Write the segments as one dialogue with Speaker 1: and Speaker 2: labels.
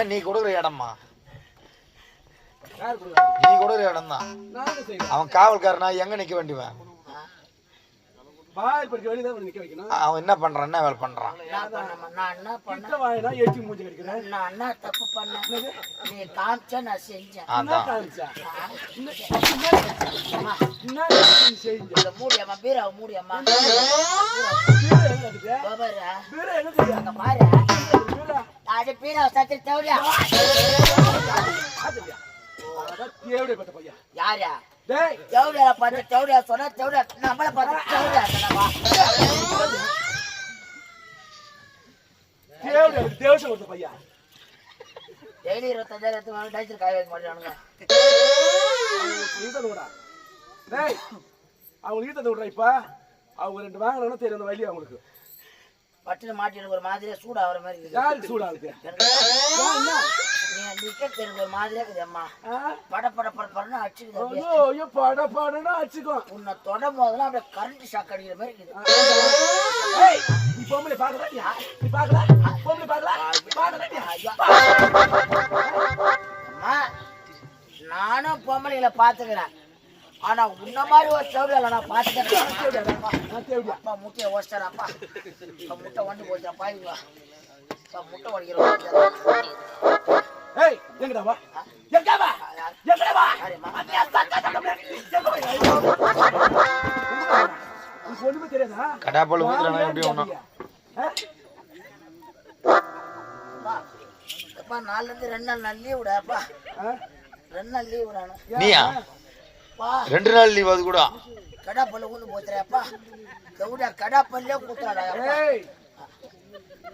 Speaker 1: எல்லாம் நீ கொடுக்குற இடம்மா
Speaker 2: யார் கொடுக்குறா?
Speaker 1: நீ கொடுக்குற இடம் தான்
Speaker 2: நான் என்ன செய்வேன்
Speaker 1: அவன் காவல்காரனா எங்க நிக்க வேண்டியவன் அவன் என்ன பண்றான் என்ன வேலை பண்றான் அதான்
Speaker 3: மூடியம்மா பீராவை மூடியம்மா
Speaker 2: பீரோ எங்க இருக்குது
Speaker 3: பாபாரா
Speaker 2: பீரோ எங்க இருக்குது
Speaker 3: அங்க பாரு
Speaker 2: பீரோ
Speaker 3: அது பீராவை சத்து தேவையா
Speaker 2: ஆச்சரியா அதான்
Speaker 3: யாரா
Speaker 2: டேய்
Speaker 3: பார்த்து தேவையா சொன்னா தேவையா நம்மள பார்த்து தேவையா சொன்னவா
Speaker 2: தேவடைய தேவசம் கொடுத்த பையன்
Speaker 3: டெய்லி இருபத்தஞ்சாயிரத்து மேலே டைச்சர் காய வைக்க மாட்டானுங்க
Speaker 2: ஈத்தது விடா டேய் அவங்க ஈத்தது விடுறா இப்ப. அவங்க ரெண்டு வாங்கினா தெரியும் அந்த வழி அவங்களுக்கு
Speaker 3: பட்டுன்னு மாட்டிட்டு ஒரு மாதிரியா சூடாகிற மாதிரி இருக்குது. எனக்கு தெரிஞ்ச ஒரு மாதிரியா இருக்குது அம்மா? பட பட பட படன்னு அடிச்சுக்குது
Speaker 2: ஐயோ பட படனா அடிச்சுக்கோ.
Speaker 3: உன்னை தொடும் போதெல்லாம் அப்படியே கரண்ட் ஷாக் அடிக்கிற மாதிரி இருக்குது.
Speaker 2: நீ பொம்பளை பாக்கறா நீ பாக்கல பொம்பளை பாக்கல பாக்கல
Speaker 3: ஐயா. அம்மா நானும் பொம்பளைகளை பாத்துக்கிறேன் ஆனா உன்ன மாதிரி ஒரு சௌரியால நான் பாத்துக்கிறேன் அப்பா முட்டையை ஓடிச்சாரா அப்பா. அப்பா முட்டை ஒன்று போச்சா பாயுங்களா அப்பா முட்டை உடைக்கிறோம்
Speaker 2: ஏய் எங்கடா வா? எங்க வா? எங்கடா வா?
Speaker 3: யாரும்மா?
Speaker 2: அம்மியா சத்தா சத்தம் எங்க வா உனக்கு ஒண்ணுமே தெரியாதா?
Speaker 1: கடாப்பால் ஊத்துறானா எப்படி ஒண்ணும்
Speaker 3: அப்பா அப்பா நாலுல இருந்து ரெண்டு நாள் நான் லீவ் விட அப்பா. ரெண்டு நாள் லீவ் விடானு
Speaker 1: நீயா? ரெண்டு நாள் லீவ் அது கூட.
Speaker 3: கடா பல்லு ஊந்து போச்சுறேன் அப்பா கவுடா கடா பல்லே கூத்துறாடா அப்பா
Speaker 2: ஏய்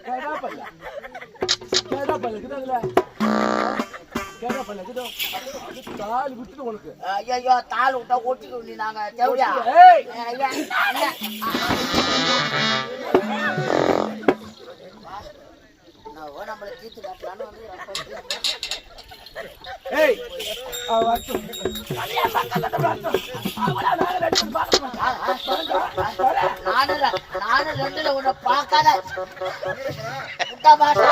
Speaker 2: கேடா பல்ல கேடா பல்ல கிட்ட கேடா பல்ல கிட்ட அது தாலி விட்டுட்டு உனக்கு.
Speaker 3: ஐயோ தாள் விட்டா ஒட்டிக்க நீ நாங்க. தேவையா?
Speaker 2: ஏய்.
Speaker 3: ஐயா ஐயா. நான் ஓ நம்மள தீர்த்து நானும் ரெண்டுல உன்னை பார்க்காத முட்டா பாட்டு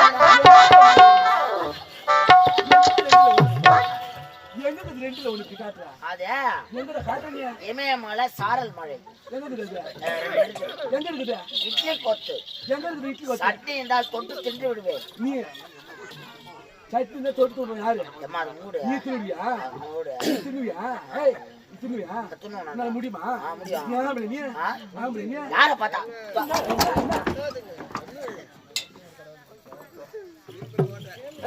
Speaker 3: இமயமலை சாரல் மழை இட்லி கொத்து? சட்னி இருந்தால் தொட்டு தின்று விடுவேன்
Speaker 2: தான் தொட்டு விடுற யாரு? நீ திருவியா திருவியா ஏய் திருவியா
Speaker 3: நான்.
Speaker 2: நான் முடியுமா?
Speaker 3: ஆ, முடியும்.
Speaker 2: நீ ஆம்பளை நீ?
Speaker 3: ஆ?
Speaker 2: ஆம்பளை நீ?
Speaker 3: யார பார்த்தா?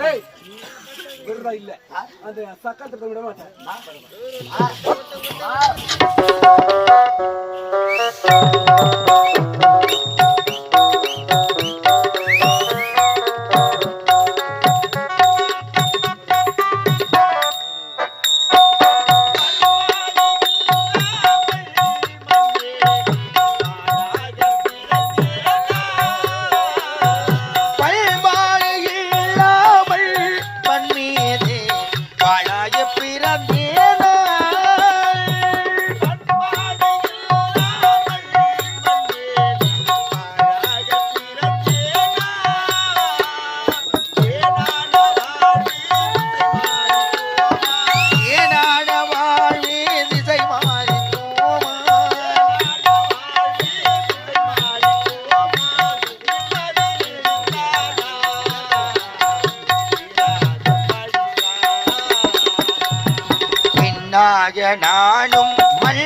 Speaker 2: ஏய் விடுறா இல்ல? அந்த சக்காத்தை விட மாட்டேன்.
Speaker 1: வாழாய பிறந்தேனா பின்னாக நானும் மல்